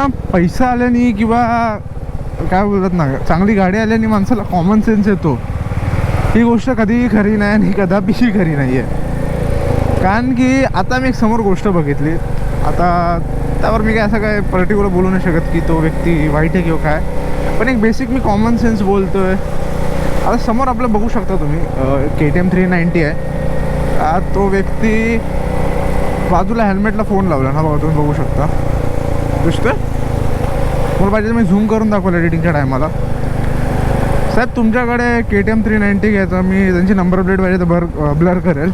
किंवा पैसा आल्याने किंवा काय बोलतात ना चांगली गाडी आल्याने माणसाला कॉमन सेन्स येतो. ही गोष्ट कधीही खरी नाही आणि कदापिही खरी नाही आहे कारण की आता मी एक समोर गोष्ट बघितली. आता त्यावर मी काय असं काय पर्टिक्युलर बोलू नाही शकत की तो व्यक्ती वाईट आहे किंवा काय. पण एक बेसिक मी कॉमन सेन्स बोलतो आहे आता समोर आपलं बघू शकता तुम्ही K T M three ninety आहे तो व्यक्ती बाजूला हेल्मेटला फोन लावला ना बघा तुम्ही बघू शकता. दिसतोय? मला पाहिजे मी झूम करून दाखवलं एडिटिंगच्या टायमाला साहेब तुमच्याकडे K T M three ninety घ्यायचा मी त्यांची नंबर प्लेट पाहिजे तर भर ब्लर करेल.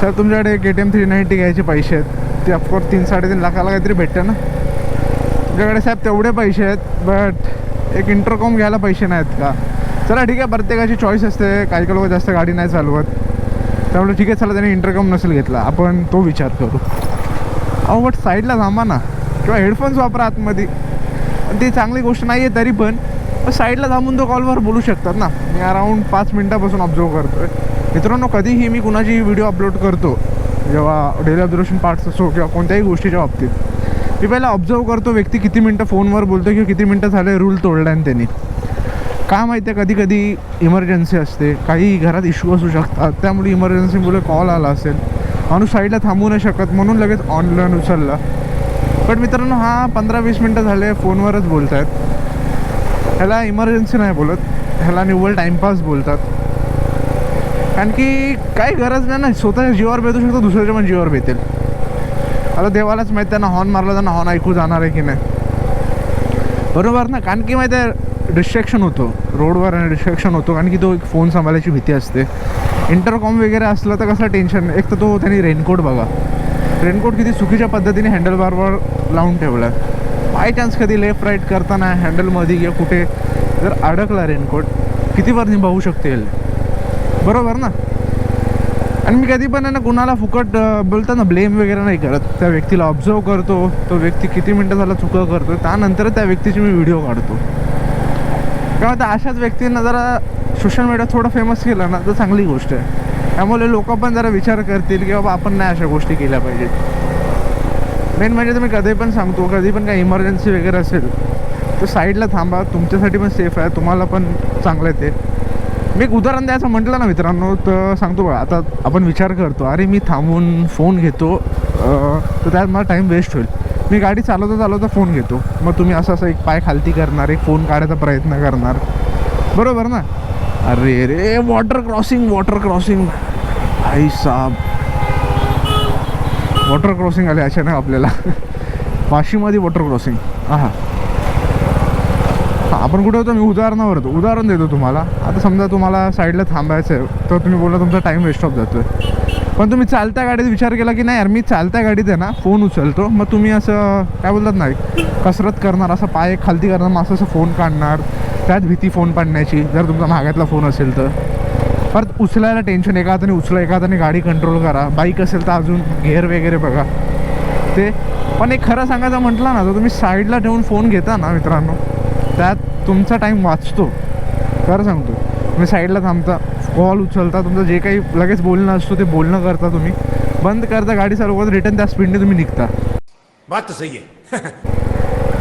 साहेब तुमच्याकडे K T M three ninety घ्यायचे पैसे आहेत. ते ऑफकोर्स तीन साडेतीन लाखाला काहीतरी भेटतं ना. तुमच्याकडे साहेब तेवढे पैसे आहेत बट एक इंटरकॉम घ्यायला पैसे नाहीत का? चला ठीक आहे प्रत्येकाची चॉईस असते. काही काही लोक जास्त गाडी नाही चालवत. त्यामुळे ठीक आहे चला त्याने इंटरकॉम नसेल घेतला. आपण तो विचार करू. अहो बट साईडला थांबा ना. किंवा हेडफोन्स वापरा आतमध्ये. ती चांगली गोष्ट नाही आहे तरी पण साईडला थांबून तो कॉलवर बोलू शकतात ना. मी अराऊंड पाच मिनटापासून ऑब्झर्व करतो आहे मित्रांनो कधीही मी कुणाची व्हिडिओ अपलोड करतो जेव्हा डेली ऑब्झर्वेशन पार्ट्स असो किंवा कोणत्याही गोष्टीच्या बाबतीत मी पहिला ऑब्झर्व करतो व्यक्ती किती मिनटं फोनवर बोलतो किंवा किती मिनटं झाले रूल तोडला आणि त्यांनी. का माहिती आहे कधी कधी इमर्जन्सी असते. काही घरात इश्यू असू शकतात. त्यामुळे इमर्जन्सीमुळे कॉल आला असेल. माणूस साईडला थांबू नाही शकत. म्हणून लगेच ऑनलाईन उचलला. पण मित्रांनो हा पंधरा वीस मिनटं झाले फोनवरच बोलत आहेत ह्याला इमर्जन्सी नाही बोलत. ह्याला निव्वळ टाईमपास बोलतात. कारण की काही गरज नाही ना स्वतःच्या जीवावर भेटू शकतो दुसऱ्याच्या पण जीवावर भेटेल आता देवालाच माहीत त्यांना हॉर्न मारला त्यांना हॉर्न ऐकू जाणार आहे की नाही. बरोबर ना? कारण की माहिती आहे डिस्ट्रॅक्शन होतो. रोडवर आणि डिस्ट्रॅक्शन होतो. कारण की तो एक फोन सांभाळायची भीती असते. इंटरकॉम वगैरे असलं तर कसं टेन्शन एक तर तो त्यांनी रेनकोट बघा. रेनकोट किती चुकीच्या पद्धतीने हँडलबारवर लावून ठेवला आहे बाय चान्स कधी लेफ्ट राईट करताना हँडलमध्ये किंवा कुठे जर अडकला रेनकोट कितीवर निभावू शकते बरोबर ना? आणि मी कधी पण आहे ना कुणाला फुकट बोलताना ब्लेम वगैरे नाही करत. त्या व्यक्तीला ऑब्झर्व करतो. तो व्यक्ती किती मिनटं झाला चुका करतो त्यानंतर त्या व्यक्तीची मी व्हिडिओ काढतो. किंवा त्या अशाच व्यक्तींना जरा सोशल मीडिया थोडं फेमस केलं ना तर चांगली गोष्ट आहे. त्यामुळे लोक पण जरा विचार करतील की बाबा आपण नाही अशा गोष्टी केल्या पाहिजेत. मेन म्हणजे तुम्ही कधी पण सांगतो कधी पण काही इमर्जन्सी वगैरे असेल तर साईडला थांबा तुमच्यासाठी पण सेफ आहे तुम्हाला पण चांगलं आहे ते. मी एक उदाहरण द्यायचं म्हटलं ना मित्रांनो तर सांगतो बघा आता आपण विचार करतो अरे मी थांबून फोन घेतो तर त्यात मला टाईम वेस्ट होईल. मी गाडी चालवता चालवता फोन घेतो मग तुम्ही असं असं एक पाय खालती करणार एक फोन काढायचा प्रयत्न करणार. बरोबर ना? अरे रे वॉटर क्रॉसिंग वॉटर क्रॉसिंग आई साब. वॉटर क्रॉसिंग आले अचानक आपल्याला. वाशीमध्ये वॉटर क्रॉसिंग. हा हां आपण कुठे होतो? मी उदाहरणावर होतो. उदाहरण देतो तुम्हाला. आता समजा तुम्हाला साईडला थांबायचं आहे तर तुम्ही बोलला तुमचा टाईम वेस्ट ऑफ जातो आहे पण तुम्ही चालत्या गाडीत विचार केला की नाही यार मी चालत्या गाडीत आहे ना फोन उचलतो. मग तुम्ही असं काय बोलतात नाही कसरत करणार असं पाय खालती करणार मग असं असं फोन काढणार. त्यात भीती फोन पाडण्याची जर तुमचा महागातला फोन असेल तर. परत उचलायला टेन्शन एका हाताने उचला एका हाताने गाडी कंट्रोल करा. बाईक असेल तर अजून गेअर वगैरे बघा. ते पण एक खरं सांगायचं म्हटलं ना तर तुम्ही साईडला ठेवून फोन घेता ना मित्रांनो त्यात तुमचा टाईम वाचतो. खरं सांगतो. तुम्ही साईडला थांबता कॉल उचलता तुमचं जे काही लगेच बोलणं असतो ते बोलणं करता तुम्ही. बंद करता गाडी चालवता रिटर्न त्या स्पीडने तुम्ही निघता. बात सही है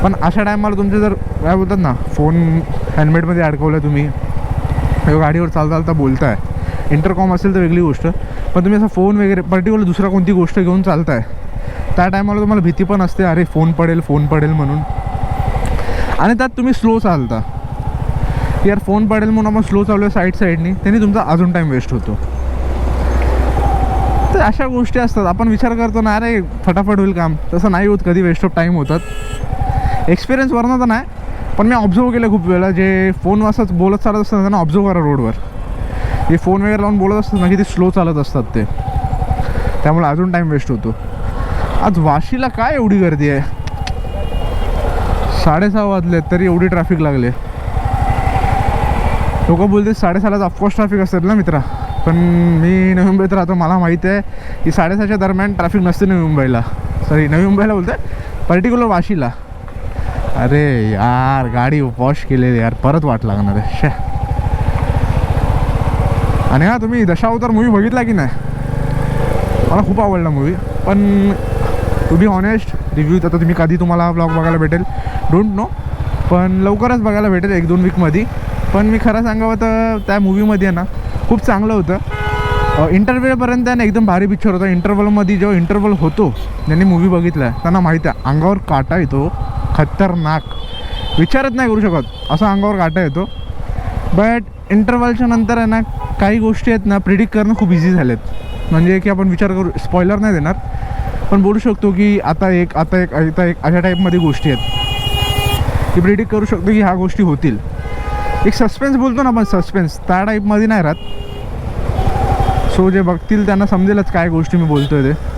पण अशा टायमाला तुमचे जर काय बोलतात ना फोन हेल्मेटमध्ये अडकवलं तुम्ही किंवा गाडीवर चालता चालता बोलताय. इंटरकॉम असेल तर वेगळी गोष्ट. पण तुम्ही असं फोन वगैरे पर्टिक्युलर दुसरा कोणती गोष्ट घेऊन चालताय? त्या टायमाला तुम्हाला भीती पण असते अरे फोन पडेल फोन पडेल म्हणून. आणि त्यात तुम्ही स्लो चालता. यार फोन पडेल म्हणून आपण स्लो चालू आहे साईड साईडनी त्यांनी तुमचा अजून टाईम वेस्ट होतो. तर अशा गोष्टी असतात. आपण विचार करतो ना अरे फटाफट होईल काम. तसं नाही होत कधी वेस्ट ऑफ टाईम होतात. एक्सपिरियन्सवरनं तर नाही. पण मी ऑब्झर्व केलं खूप वेळा जे फोन असंच बोलत चालत असतात त्यांना ऑब्झर्व करा रोडवर जे फोन वगैरे लावून बोलत असतात ना की ते स्लो चालत असतात ते. त्यामुळे अजून टाईम वेस्ट होतो. आज वाशीला काय एवढी गर्दी आहे? साडेसहा वाजले तरी एवढी ट्रॅफिक लागले. लोक बोलते साडेसहालाच ऑफकोर्स ट्रॅफिक असेल ना मित्रा. पण मी नवी मुंबईत राहतो मला माहिती आहे की साडेसहाच्या दरम्यान ट्रॅफिक नसते नवी मुंबईला सॉरी नवी मुंबईला बोलते पर्टिक्युलर वाशीला. अरे यार गाडी वॉश केलेली यार परत वाट लागणार आहे. आणि हा तुम्ही दशावतार मूवी बघितला की नाही? मला खूप आवडला मूवी पण टू बी ऑनेस्ट रिव्ह्यू आता तुम्ही कधी तुम्हाला ब्लॉग बघायला भेटेल? डोंट नो पण लवकरच बघायला भेटेल एक दोन वीकमध्ये पण मी खरं सांगावं तर त्या मूवीमध्ये आहे ना खूप चांगलं होतं. इंटरव्ह्यूपर्यंत आहे ना एकदम भारी पिक्चर होता. इंटरवलमध्ये जेव्हा इंटरवल होतो ज्यांनी मूवी बघितला आहे त्यांना माहिती आहे अंगावर काटा येतो. खतरनाक. विचारच नाही करू शकत. असं अंगावर काटा येतो. बट इंटरवलच्या नंतर आहे ना काही गोष्टी आहेत ना प्रिडिक्ट करणं खूप इझी झालेत. म्हणजे की आपण विचार करू स्पॉयलर नाही देणार. पण बोलू शकतो की आता एक आता एक आता एक अशा टाईपमध्ये गोष्टी आहेत. की प्रिडिक्ट करू शकतो की ह्या गोष्टी होतील. एक सस्पेन्स बोलतो ना आपण सस्पेन्स त्या टाईपमध्ये नाही राहत. सो जे बघतील त्यांना समजेलच काय गोष्टी मी बोलतोय ते.